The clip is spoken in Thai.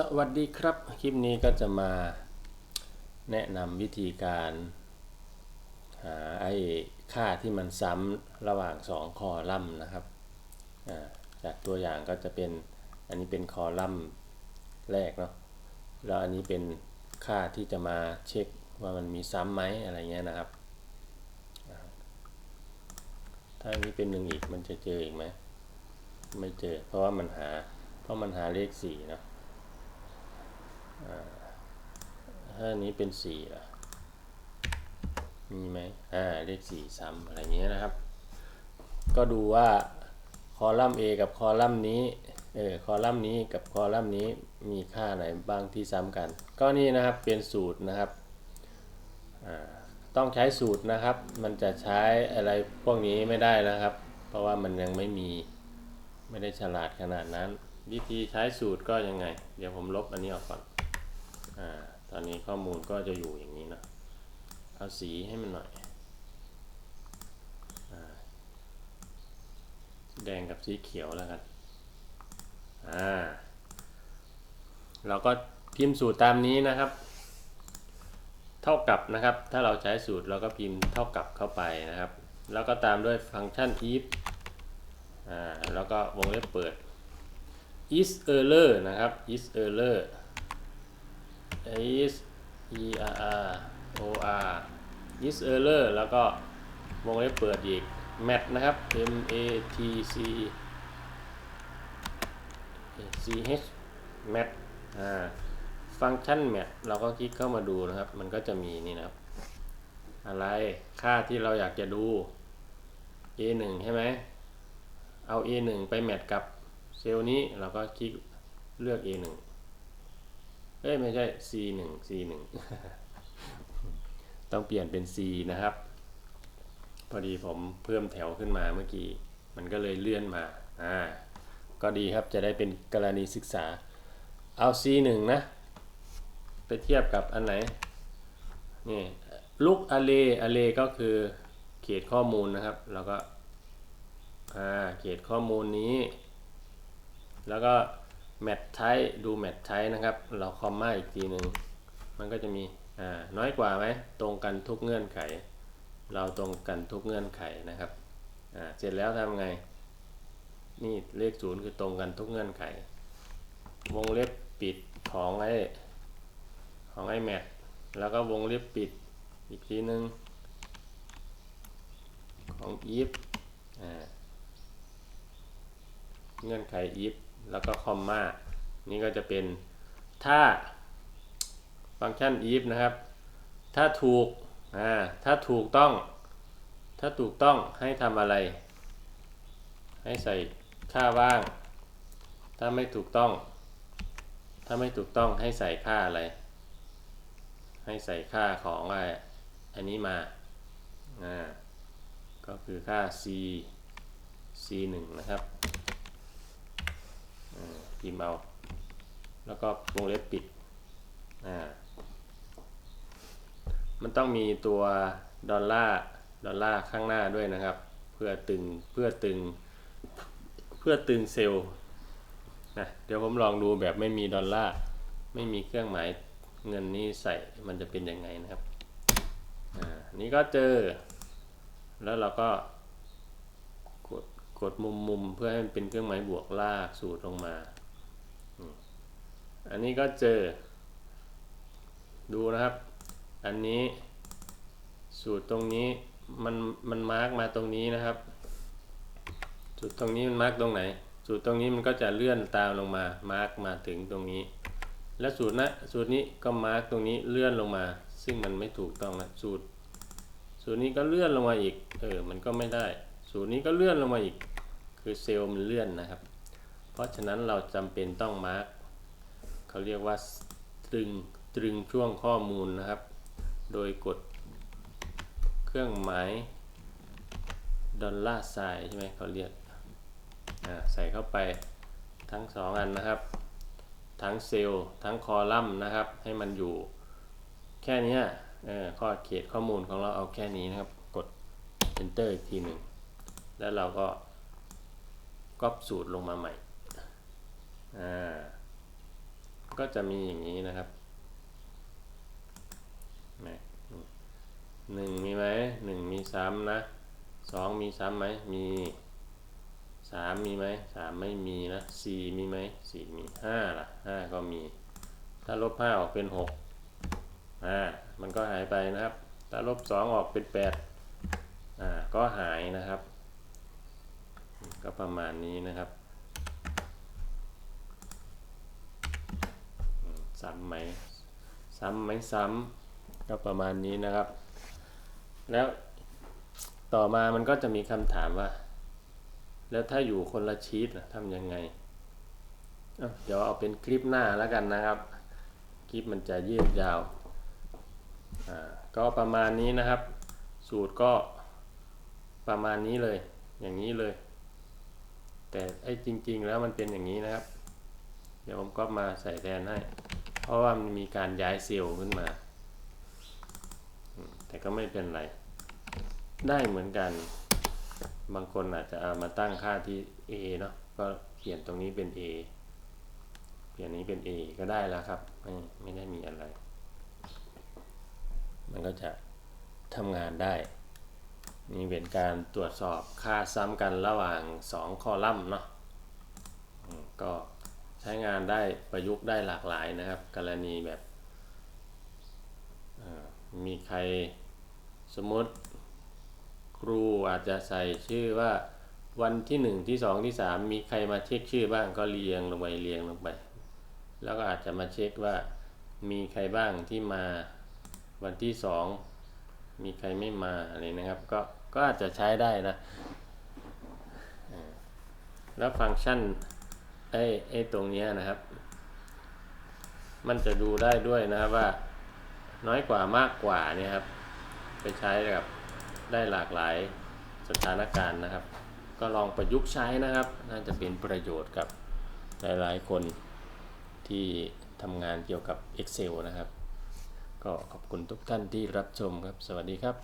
สวัสดีครับ คลิปนี้ก็จะมาแนะนำวิธีการหาไอ้ค่าที่มันซ้ำระหว่าง 2 คอลัมน์นะครับ จากตัวอย่างก็จะเป็นอันนี้เป็นคอลัมน์แรกเนาะ แล้วอันนี้เป็นค่าที่จะมาเช็คว่ามันมีซ้ำไหมอะไรเงี้ยนะครับ ถ้าอันนี้เป็นหนึ่งอีกมันจะเจออีกไหม ไม่เจอ เพราะว่ามันหา เพราะมันหาเลขสี่เนาะ ถ้านี้เป็นสี่ล่ะมีไหมอ่าเลขสี่ซ้ำอะไรเงี้ยนะครับ ก็ดูว่าคอลัมน์ A กับคอลัมน์นี้เออคอลัมน์นี้กับคอลัมน์นี้มีค่าไหนบ้างที่ซ้ำกัน ก็นี่นะครับเป็นสูตรนะครับอ่าต้องใช้สูตรนะครับ มันจะใช้อะไรพวกนี้ไม่ได้นะครับ เพราะว่ามันยังไม่มีไม่ได้ฉลาดขนาดนั้น วิธีใช้สูตรก็ยังไง เดี๋ยวผมลบอันนี้ออกก่อน อ่าตอนนี้ข้อมูลก็จะอยู่อย่างนี้นะเอาสีให้มันหน่อยอแดงกับสีเขียวแล้วกันอ่าเราก็พิมพ์สูตรตามนี้นะครับ เท่ากับนะครับ ถ้าเราใช้สูตรเราก็พิมพ์เท่ากับเข้าไปนะครับ แล้วก็ตามด้วยฟังก์ชัน if อ่าแล้วก็วงเล็บเปิด is error นะครับ is error is e r r o r is error แล้วก็วงเล็บเปิดอีก mat นะครับ m a t c c h mat อ่าฟังก์ชัน mat เราก็คลิกเข้ามาดูนะครับ มันก็จะมีนี่นะครับ อะไรค่าที่เราอยากจะดู a 1ใช่ไหมเอา a 1ไปแมทกับเซลล์นี้เราก็คลิกเลือก a 1 เอ้ยไม่ใช่ c 1 c 1ต้องเปลี่ยนเป็น c นะครับ พอดีผมเพิ่มแถวขึ้นมาเมื่อกี้ มันก็เลยเลื่อนมา อ่า ก็ดีครับจะได้เป็นกรณีศึกษา เอา c 1นะ ไปเทียบกับอันไหน นี่ลูก array array ก็คือเขตข้อมูลนะครับ แล้วก็ อ่า เขตข้อมูลนี้ แล้วก็ แมทไทดูแมทไทนะครับ เราคอมมาอีกทีหนึ่งมันก็จะมีอ่าน้อยกว่าไหมตรงกันทุกเงื่อนไข เราตรงกันทุกเงื่อนไขนะครับอ่าเสร็จแล้วทำไง นี่เลขศูนย์คือตรงกันทุกเงื่อนไข วงเล็บปิดของไอ้ของไอ้แมทแล้วก็วงเล็บปิดอีกทีหนึ่งของ if อ่าเงื่อนไข if แล้วก็คอมมานี่ก็จะเป็นถ้าฟังก์ชัน if นะครับ ถ้าถูกอ่าถ้าถูกต้อง ถ้าถูกต้องให้ทำอะไร ให้ใส่ค่าว่าง ถ้าไม่ถูกต้อง ถ้าไม่ถูกต้องให้ใส่ค่าอะไร ให้ใส่ค่าของอะไรอันนี้มาอ่าก็คือค่า c c 1นะครับ พิมพ์เอา แล้วก็วงเล็บปิดอ่ามันต้องมีตัวดอลลาร์ดอลลาร์ข้างหน้าด้วยนะครับ เพื่อตึงเพื่อตึง เพื่อตึงเซลล์นะเดี๋ยวผมลองดูแบบไม่มีดอลลาร์ไม่มีเครื่องหมายเงินนี้ใส่มันจะเป็นยังไงนะครับอ่านี่ก็เจอ แล้วเราก็กดกดมุมมุมเพื่อให้มันเป็นเครื่องหมายบวกลากสูตรลงมา อันนี้ก็เจอ ดูนะครับ อันนี้สูตรตรงนี้มันมันมาร์กมาตรงนี้นะครับ สูตรตรงนี้มันมาร์กตรงไหน สูตรตรงนี้มันก็จะเลื่อนตามลงมา มาร์กมาถึงตรงนี้ และสูตรนะสูตรนี้ก็มาร์กตรงนี้เลื่อนลงมา ซึ่งมันไม่ถูกต้องนะสูตร สูตรนี้ก็เลื่อนลงมาอีก เออ มันก็ไม่ได้ สูตรนี้ก็เลื่อนลงมาอีก คือเซลล์มันเลื่อนนะครับ เพราะฉะนั้นเราจำเป็นต้องมาร์กเขาเรียกว่าตรึงตรึงช่วงข้อมูลนะครับ โดยกดเครื่องหมายดอลลาร์ไซใช่ไหมเขาเรียกใส่เข้าไปทั้งสองอันนะครับ ทั้งเซลล์ทั้งคอลัมน์นะครับ ให้มันอยู่แค่นี้ข้อเขตข้อมูลของเราเอาแค่นี้นะครับ กด enter อีกทีหนึ่ง แล้วเราก็ก๊อปสูตรลงมาใหม่ อ่าก็จะมีอย่างนี้นะครับหนึ่งมีไหมหนึ่งมีซ้ำนะสองมีซ้ำไหมมีสามมีไหมสามไม่มีนะสี่มีไหมสี่มีห้าล่ะห้าก็มี ถ้าลบห้าออกเป็นหกอ่ามันก็หายไปนะครับ ถ้าลบสองออกเป็นแปดอ่าก็หายนะครับ ก็ประมาณนี้นะครับอืม ซ้ำไหม ซ้ำไหมซ้ำก็ประมาณนี้นะครับ แล้วต่อมามันก็จะมีคำถามว่า แล้วถ้าอยู่คนละชีตทำยังไง เดี๋ยวเอาเป็นคลิปหน้าแล้วกันนะครับ คลิปมันจะยืดยาวอ่าก็ประมาณนี้นะครับ สูตรก็ประมาณนี้เลย อย่างนี้เลย แต่ไอ้จริง ๆ แล้วมันเป็นอย่างนี้นะครับ เดี๋ยวผมก็มาใส่แทนให้ เพราะว่ามันมีการย้ายเซลล์ขึ้นมา แต่ก็ไม่เป็นไร ได้เหมือนกัน บางคนอาจจะเอามาตั้งค่าที่ a เนาะ ก็เปลี่ยนตรงนี้เป็น a เปลี่ยนนี้เป็น a ก็ได้แล้วครับ ไม่ไม่ได้มีอะไร มันก็จะทำงานได้ นี่เป็นการตรวจสอบค่าซ้ำกันระหว่าง 2 คอลัมน์เนาะก็ ช้งานได้ประยุกต์ได้หลากหลายนะครับ กรณีแบบมีใครสมมติครูอาจจะใส่ชื่อว่าวันที่ 1 ที่ 2 ที่ 3 มีใครมาเช็คชื่อบ้างก็เรียงลงไปเรียงลงไป แล้วก็อาจจะมาเช็คว่ามีใครบ้างที่มาวันที่ 2 มีใครไม่มาอะไรนะครับ ก็ก็อาจจะใช้ได้นะแล้วฟังก์ชัน ไอ้ไอ้ตรงนี้นะครับ มันจะดูได้ด้วยนะครับว่าน้อยกว่ามากกว่าเนี่ยครับ ไปใช้กับได้หลากหลายสถานการณ์นะครับ ก็ลองประยุกต์ใช้นะครับ น่าจะเป็นประโยชน์กับหลายๆคนที่ทำงานเกี่ยวกับ Excel นะครับ ก็ขอบคุณทุกท่านที่รับชมครับ สวัสดีครับ